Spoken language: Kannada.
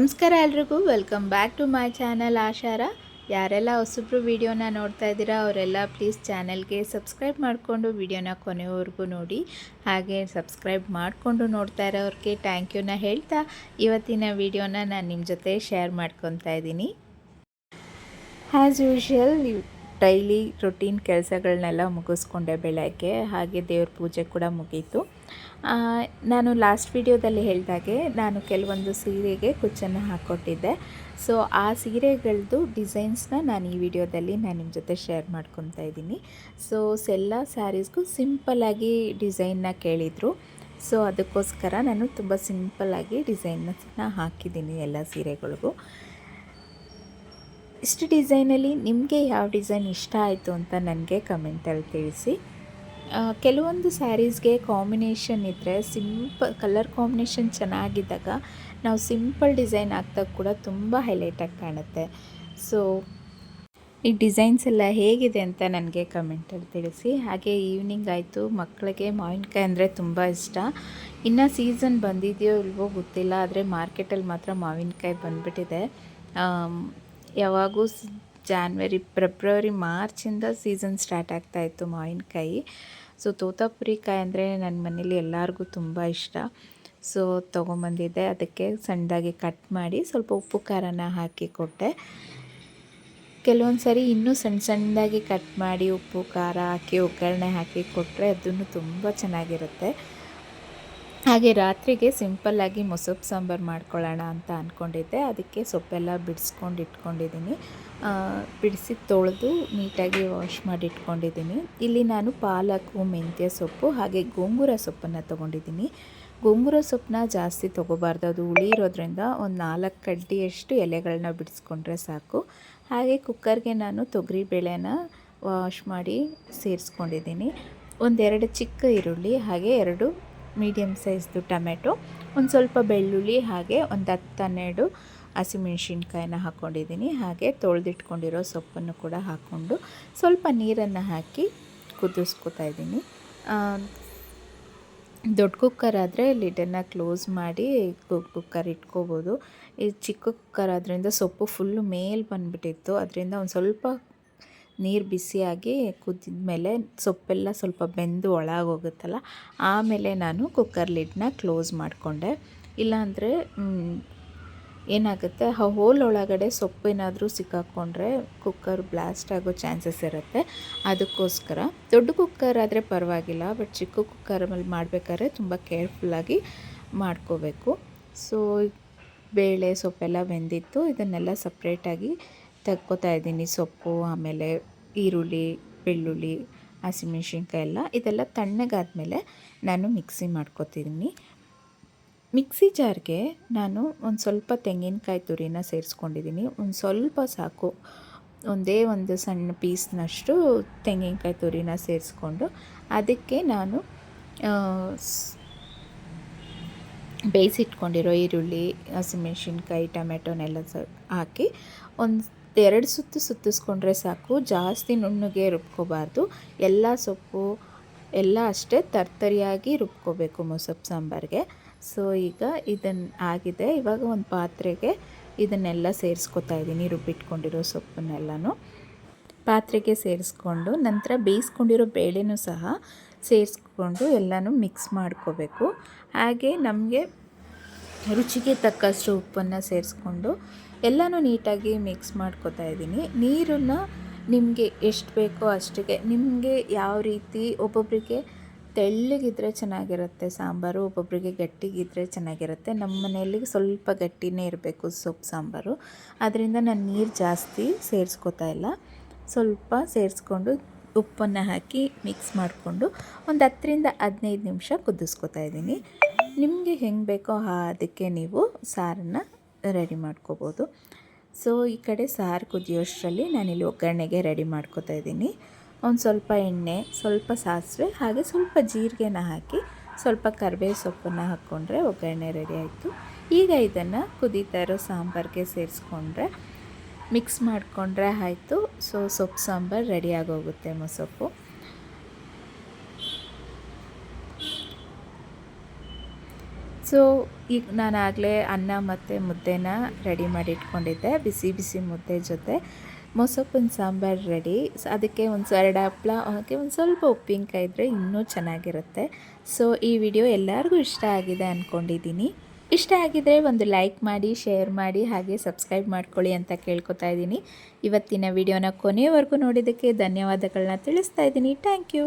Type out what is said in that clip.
ನಮಸ್ಕಾರ ಎಲ್ರಿಗೂ. Welcome back to my channel ಆಶಾರ ಯಾರೆಲ್ಲ ಹೊಸಬ್ರು ವಿಡಿಯೋನ ನೋಡ್ತಾ ಇದ್ದೀರಾ, ಅವರೆಲ್ಲ ಪ್ಲೀಸ್ ಚಾನಲ್ಗೆ ಸಬ್ಸ್ಕ್ರೈಬ್ ಮಾಡಿಕೊಂಡು ವೀಡಿಯೋನ ಕೊನೆವರೆಗೂ ನೋಡಿ. ಹಾಗೆ ಸಬ್ಸ್ಕ್ರೈಬ್ ಮಾಡಿಕೊಂಡು ನೋಡ್ತಾ ಇರೋರಿಗೆ ಥ್ಯಾಂಕ್ ಯೂನ ಹೇಳ್ತಾ ಇವತ್ತಿನ ವಿಡಿಯೋನ ನಾನು ನಿಮ್ಮ ಜೊತೆ ಶೇರ್ ಮಾಡ್ಕೊತಾ ಇದ್ದೀನಿ. ಆ್ಯಸ್ ಯೂಶ್ವಲ್ ಡೈಲಿ ರೊಟೀನ್ ಕೆಲಸಗಳನ್ನೆಲ್ಲ ಮುಗಿಸ್ಕೊಂಡೆ ಬೆಳಗ್ಗೆ, ಹಾಗೆ ದೇವ್ರ ಪೂಜೆ ಕೂಡ ಮುಗೀತು. ನಾನು ಲಾಸ್ಟ್ ವಿಡಿಯೋದಲ್ಲಿ ಹೇಳಿದಾಗೆ ನಾನು ಕೆಲವೊಂದು ಸೀರೆಗೆ ಕುಚ್ಚನ್ನು ಹಾಕ್ಕೊಟ್ಟಿದ್ದೆ ಸೊ ಆ ಸೀರೆಗಳದ್ದು ಡಿಸೈನ್ಸ್ನ ನಾನು ಈ ವಿಡಿಯೋದಲ್ಲಿ ನಾನು ನಿಮ್ಮ ಜೊತೆ ಶೇರ್ ಮಾಡ್ಕೊತಾ ಇದ್ದೀನಿ. ಸೊ ಎಲ್ಲ ಸ್ಯಾರೀಸ್ಗೂ ಸಿಂಪಲ್ಲಾಗಿ ಡಿಸೈನ್ನ ಕೇಳಿದರು. ಸೊ ಅದಕ್ಕೋಸ್ಕರ ನಾನು ತುಂಬ ಸಿಂಪಲ್ಲಾಗಿ ಡಿಸೈನ್ನ ಹಾಕಿದ್ದೀನಿ ಎಲ್ಲ ಸೀರೆಗಳಿಗೂ. ಇಷ್ಟು ಡಿಸೈನಲ್ಲಿ ನಿಮಗೆ ಯಾವ ಡಿಸೈನ್ ಇಷ್ಟ ಆಯಿತು ಅಂತ ನನಗೆ ಕಮೆಂಟಲ್ಲಿ ತಿಳಿಸಿ. ಕೆಲವೊಂದು ಸ್ಯಾರೀಸ್ಗೆ ಕಾಂಬಿನೇಷನ್ ಇದ್ದರೆ ಸಿಂಪಲ್ ಕಲರ್ ಕಾಂಬಿನೇಷನ್ ಚೆನ್ನಾಗಿದ್ದಾಗ ನಾವು ಸಿಂಪಲ್ ಡಿಸೈನ್ ಹಾಕ್ದಾಗ ಕೂಡ ತುಂಬ ಹೈಲೈಟಾಗಿ ಕಾಣುತ್ತೆ. ಸೊ, ಈ ಡಿಸೈನ್ಸ್ ಎಲ್ಲ ಹೇಗಿದೆ ಅಂತ ನನಗೆ ಕಮೆಂಟಲ್ಲಿ ತಿಳಿಸಿ. ಹಾಗೆ ಈವ್ನಿಂಗ್ ಆಯಿತು, ಮಕ್ಕಳಿಗೆ ಮಾವಿನಕಾಯಿ ಅಂದರೆ ತುಂಬ ಇಷ್ಟ. ಇನ್ನು ಸೀಸನ್ ಬಂದಿದೆಯೋ ಇಲ್ವೋ ಗೊತ್ತಿಲ್ಲ, ಆದರೆ ಮಾರ್ಕೆಟಲ್ಲಿ ಮಾತ್ರ ಮಾವಿನಕಾಯಿ ಬಂದುಬಿಟ್ಟಿದೆ. ಯಾವಾಗೂ ಜಾನ್ವರಿ ಫೆಬ್ರವರಿ ಮಾರ್ಚಿಂದ ಸೀಸನ್ ಸ್ಟಾರ್ಟ್ ಆಗ್ತಾಯಿತ್ತು ಮಾವಿನಕಾಯಿ. ಸೊ ತೋತಾಪುರಿ ಕಾಯಿ ಅಂದರೆ ನನ್ನ ಮನೇಲಿ ಎಲ್ಲರಿಗೂ ತುಂಬ ಇಷ್ಟ. ಸೊ ತೊಗೊಂಬಂದಿದ್ದೆ. ಅದಕ್ಕೆ ಸಣ್ಣದಾಗಿ ಕಟ್ ಮಾಡಿ ಸ್ವಲ್ಪ ಉಪ್ಪು, ಖಾರನ ಹಾಕಿ ಕೊಟ್ಟೆ. ಕೆಲವೊಂದು ಸರಿ ಇನ್ನೂ ಸಣ್ಣ ಸಣ್ಣದಾಗಿ ಕಟ್ ಮಾಡಿ ಉಪ್ಪು, ಖಾರ ಹಾಕಿ, ಒಗ್ಗರಣೆ ಹಾಕಿ ಕೊಟ್ಟರೆ ಅದನ್ನು ತುಂಬ ಚೆನ್ನಾಗಿರುತ್ತೆ. ಹಾಗೆ ರಾತ್ರಿಗೆ ಸಿಂಪಲ್ಲಾಗಿ ಮೊಸಪ್ಪು ಸಾಂಬಾರು ಮಾಡ್ಕೊಳ್ಳೋಣ ಅಂತ ಅಂದ್ಕೊಂಡಿದ್ದೆ ಅದಕ್ಕೆ ಸೊಪ್ಪೆಲ್ಲ ಬಿಡಿಸ್ಕೊಂಡು ಇಟ್ಕೊಂಡಿದ್ದೀನಿ. ಬಿಡಿಸಿ ತೊಳೆದು ನೀಟಾಗಿ ವಾಶ್ ಮಾಡಿ ಇಟ್ಕೊಂಡಿದ್ದೀನಿ. ಇಲ್ಲಿ ನಾನು ಪಾಲಕು, ಮೆಂತ್ಯ ಸೊಪ್ಪು ಹಾಗೆ ಗೋಂಗೂರ ಸೊಪ್ಪನ್ನು ತೊಗೊಂಡಿದ್ದೀನಿ. ಗೋಂಗೂರ ಸೊಪ್ಪನ್ನ ಜಾಸ್ತಿ ತೊಗೋಬಾರ್ದು. ಅದು ಹುಳಿ ಇರೋದ್ರಿಂದ ಒಂದು ನಾಲ್ಕು ಕಡ್ಡಿಯಷ್ಟು ಎಲೆಗಳನ್ನ ಬಿಡಿಸ್ಕೊಂಡ್ರೆ ಸಾಕು. ಹಾಗೆ ಕುಕ್ಕರ್ಗೆ ನಾನು ತೊಗರಿ ಬೇಳೆನ ವಾಶ್ ಮಾಡಿ ಸೇರಿಸ್ಕೊಂಡಿದ್ದೀನಿ. ಒಂದೆರಡು ಚಿಕ್ಕ ಈರುಳ್ಳಿ ಹಾಗೆ ಎರಡು ಮೀಡಿಯಮ್ ಸೈಜ್ದು ಟೊಮೆಟೊ ಒಂದು ಸ್ವಲ್ಪ ಬೆಳ್ಳುಳ್ಳಿ ಹಾಗೆ ಒಂದು ಹತ್ತು ಹನ್ನೆರಡು ಹಸಿಮೆಣ್ಸಿನ್ಕಾಯಿನ ಹಾಕ್ಕೊಂಡಿದ್ದೀನಿ ಹಾಗೆ ತೊಳೆದಿಟ್ಕೊಂಡಿರೋ ಸೊಪ್ಪನ್ನು ಕೂಡ ಹಾಕ್ಕೊಂಡು ಸ್ವಲ್ಪ ನೀರನ್ನು ಹಾಕಿ ಕುದಿಸ್ಕೊತಾ ಇದ್ದೀನಿ. ದೊಡ್ಡ ಕುಕ್ಕರ್ ಆದರೆ ಲಿಡನ್ನು ಕ್ಲೋಸ್ ಮಾಡಿ ಕುಕ್ಕರ್ ಇಟ್ಕೋಬೋದು. ಈ ಚಿಕ್ಕ ಕುಕ್ಕರ್ ಆದ್ದರಿಂದ ಸೊಪ್ಪು ಫುಲ್ಲು ಮೇಲೆ ಬಂದುಬಿಟ್ಟಿತ್ತು. ಅದರಿಂದ ಒಂದು ಸ್ವಲ್ಪ ನೀರು ಬಿಸಿಯಾಗಿ ಕುದ್ದಿದ ಮೇಲೆ ಸೊಪ್ಪೆಲ್ಲ ಸ್ವಲ್ಪ ಬೆಂದು ಒಳಗೋಗುತ್ತಲ್ಲ, ಆಮೇಲೆ ನಾನು ಕುಕ್ಕರ್ ಲಿಡ್ನ ಕ್ಲೋಸ್ ಮಾಡಿಕೊಂಡೆ. ಇಲ್ಲಾಂದರೆ ಏನಾಗುತ್ತೆ, ಆ ಹೋಲ್ ಒಳಗಡೆ ಸೊಪ್ಪೇನಾದರೂ ಸಿಕ್ಕಾಕ್ಕೊಂಡ್ರೆ ಕುಕ್ಕರ್ ಬ್ಲಾಸ್ಟ್ ಆಗೋ ಚಾನ್ಸಸ್ ಇರುತ್ತೆ. ಅದಕ್ಕೋಸ್ಕರ, ದೊಡ್ಡ ಕುಕ್ಕರ್ ಆದರೆ ಪರವಾಗಿಲ್ಲ ಬಟ್ ಚಿಕ್ಕ ಕುಕ್ಕರಲ್ಲಿ ಮಾಡಬೇಕಾದ್ರೆ ತುಂಬ ಕೇರ್ಫುಲ್ಲಾಗಿ ಮಾಡ್ಕೋಬೇಕು. ಸೊ ಬೇಳೆ ಸೊಪ್ಪೆಲ್ಲ ಬೆಂದಿತ್ತು, ಇದನ್ನೆಲ್ಲ ಸಪ್ರೇಟಾಗಿ ತೆಗ್ಕೋತಾ ಇದ್ದೀನಿ. ಸೊಪ್ಪು, ಆಮೇಲೆ ಈರುಳ್ಳಿ, ಬೆಳ್ಳುಳ್ಳಿ, ಹಸಿಮೆಣ್ಸಿನ್ಕಾಯಿ ಎಲ್ಲ. ಇದೆಲ್ಲ ತಣ್ಣಗಾದ್ಮೇಲೆ ನಾನು ಮಿಕ್ಸಿ ಮಾಡ್ಕೊತಿದ್ದೀನಿ. ಮಿಕ್ಸಿ ಜಾರ್ಗೆ ನಾನು ಒಂದು ಸ್ವಲ್ಪ ತೆಂಗಿನಕಾಯಿ ತುರಿನ ಸೇರಿಸ್ಕೊಂಡಿದ್ದೀನಿ. ಒಂದು ಸ್ವಲ್ಪ ಸಾಕು. ಒಂದೇ ಒಂದು ಸಣ್ಣ ಪೀಸ್ನಷ್ಟು ತೆಂಗಿನಕಾಯಿ ತುರಿನ ಸೇರಿಸ್ಕೊಂಡು ಅದಕ್ಕೆ ನಾನು ಬೇಯಿಸಿಟ್ಕೊಂಡಿರೋ ಈರುಳ್ಳಿ, ಹಸಿಮೆಣ್ಸಿನ್ಕಾಯಿ, ಟೊಮೆಟೊನೆಲ್ಲ ಸ ಹಾಕಿ ಒಂದು ಎರಡು ಸುತ್ತು ಸುತ್ತಿಸ್ಕೊಂಡ್ರೆ ಸಾಕು, ಜಾಸ್ತಿ ನುಣ್ಣಗೆ ರುಬ್ಕೋಬಾರ್ದು. ಎಲ್ಲ ಸೊಪ್ಪು ಎಲ್ಲ ಅಷ್ಟೇ ತರ್ತರಿಯಾಗಿ ರುಬ್ಕೋಬೇಕು ಮೊಸಪ್ಪು ಸಾಂಬಾರಿಗೆ. ಸೊ ಈಗ ಇದನ್ನು ಆಗಿದೆ. ಇವಾಗ ಒಂದು ಪಾತ್ರೆಗೆ ಇದನ್ನೆಲ್ಲ ಸೇರಿಸ್ಕೊತಾ ಇದ್ದೀನಿ, ರುಬ್ಬಿಟ್ಕೊಂಡಿರೋ ಸೊಪ್ಪನ್ನೆಲ್ಲನೂ. ಪಾತ್ರೆಗೆ ಸೇರಿಸ್ಕೊಂಡು, ನಂತರ ಬೇಯಿಸ್ಕೊಂಡಿರೋ ಬೇಳೆನೂ ಸಹ ಸೇರಿಸ್ಕೊಂಡು ಎಲ್ಲನೂ ಮಿಕ್ಸ್ ಮಾಡ್ಕೋಬೇಕು. ಹಾಗೆ ನಮಗೆ ರುಚಿಗೆ ತಕ್ಕಷ್ಟು ಉಪ್ಪನ್ನು ಸೇರಿಸ್ಕೊಂಡು ಎಲ್ಲನೂ ನೀಟಾಗಿ ಮಿಕ್ಸ್ ಮಾಡ್ಕೋತಾ ಇದ್ದೀನಿ. ನೀರನ್ನು ನಿಮಗೆ ಎಷ್ಟು ಬೇಕೋ ಅಷ್ಟಿಗೆ, ನಿಮಗೆ ಯಾವ ರೀತಿ ಒಬ್ಬೊಬ್ಬರಿಗೆ ತೆಳ್ಳಗಿದ್ರೆ ಚೆನ್ನಾಗಿರುತ್ತೆ, ಸಾಂಬಾರು ಒಬ್ಬೊಬ್ಬರಿಗೆ ಗಟ್ಟಿಗಿದ್ರೆ ಚೆನ್ನಾಗಿರುತ್ತೆ, ನಮ್ಮ ಮನೆಯಲ್ಲಿ ಸ್ವಲ್ಪ ಗಟ್ಟಿನೇ ಇರಬೇಕು ಸೊಪ್ಪು, ಸಾಂಬಾರು. ಅದರಿಂದ ನಾನು ನೀರು ಜಾಸ್ತಿ ಸೇರಿಸ್ಕೊತಾ ಇಲ್ಲ. ಸ್ವಲ್ಪ ಸೇರಿಸ್ಕೊಂಡು ಉಪ್ಪನ್ನು ಹಾಕಿ ಮಿಕ್ಸ್ ಮಾಡಿಕೊಂಡು ಒಂದು ಹತ್ತರಿಂದ ಹದಿನೈದು ನಿಮಿಷ ಕುದಿಸ್ಕೊತಾ ಇದ್ದೀನಿ. ನಿಮಗೆ ಹೆಂಗೆ ಬೇಕೋ ಅದಕ್ಕೆ ನೀವು ಸಾರನ್ನ ರೆಡಿ ಮಾಡ್ಕೋಬೋದು. ಸೊ ಈ ಕಡೆ ಸಾರು ಕುದಿಯೋಷ್ಟರಲ್ಲಿ ನಾನಿಲ್ಲಿ ಒಗ್ಗರಣೆಗೆ ರೆಡಿ ಮಾಡ್ಕೋತಾ ಇದ್ದೀನಿ. ಒಂದು ಸ್ವಲ್ಪ ಎಣ್ಣೆ, ಸ್ವಲ್ಪ ಸಾಸಿವೆ, ಹಾಗೆ ಸ್ವಲ್ಪ ಜೀರಿಗೆನ ಹಾಕಿ ಸ್ವಲ್ಪ ಕರಿಬೇವು ಸೊಪ್ಪನ್ನು ಹಾಕ್ಕೊಂಡ್ರೆ ಒಗ್ಗರಣೆ ರೆಡಿ ಆಯಿತು. ಈಗ ಇದನ್ನು ಕುದೀತಾ ಇರೋ ಸಾಂಬಾರಿಗೆ ಸೇರಿಸ್ಕೊಂಡ್ರೆ ಮಿಕ್ಸ್ ಮಾಡಿಕೊಂಡ್ರೆ ಆಯಿತು. ಸೊ ಸೊಪ್ಪು ಸಾಂಬಾರು ರೆಡಿ ಆಗೋಗುತ್ತೆ ಮೊಸಪ್ಪು ಸೊ ಈಗ ನಾನು ಆಗಲೇ ಅನ್ನ ಮತ್ತು ಮುದ್ದೆನ ರೆಡಿ ಮಾಡಿ ಇಟ್ಕೊಂಡಿದ್ದೆ. ಬಿಸಿ ಬಿಸಿ ಮುದ್ದೆ ಜೊತೆ. ಮೊಸೊಪ್ಪಿನ ಸಾಂಬಾರು ರೆಡಿ ಸೊ ಅದಕ್ಕೆ ಒಂದು ಎರಡು ಹಪ್ಪಳ ಹಾಗೆ ಒಂದು ಸ್ವಲ್ಪ ಉಪ್ಪಿನಕಾಯಿ ಇದ್ದರೆ ಇನ್ನೂ ಚೆನ್ನಾಗಿರುತ್ತೆ. ಸೊ ಈ ವಿಡಿಯೋ ಎಲ್ಲರಿಗೂ ಇಷ್ಟ ಆಗಿದೆ ಅಂದ್ಕೊಂಡಿದ್ದೀನಿ ಇಷ್ಟ ಆಗಿದ್ದರೆ ಒಂದು ಲೈಕ್ ಮಾಡಿ ಶೇರ್ ಮಾಡಿ, ಹಾಗೆ ಸಬ್ಸ್ಕ್ರೈಬ್ ಮಾಡ್ಕೊಳ್ಳಿ ಅಂತ ಕೇಳ್ಕೊತಾ ಇದ್ದೀನಿ ಇವತ್ತಿನ ವಿಡಿಯೋನ ಕೊನೆಯವರೆಗೂ ನೋಡಿದ್ದಕ್ಕೆ ಧನ್ಯವಾದಗಳನ್ನ ತಿಳಿಸ್ತಾ ಇದ್ದೀನಿ ಥ್ಯಾಂಕ್ ಯು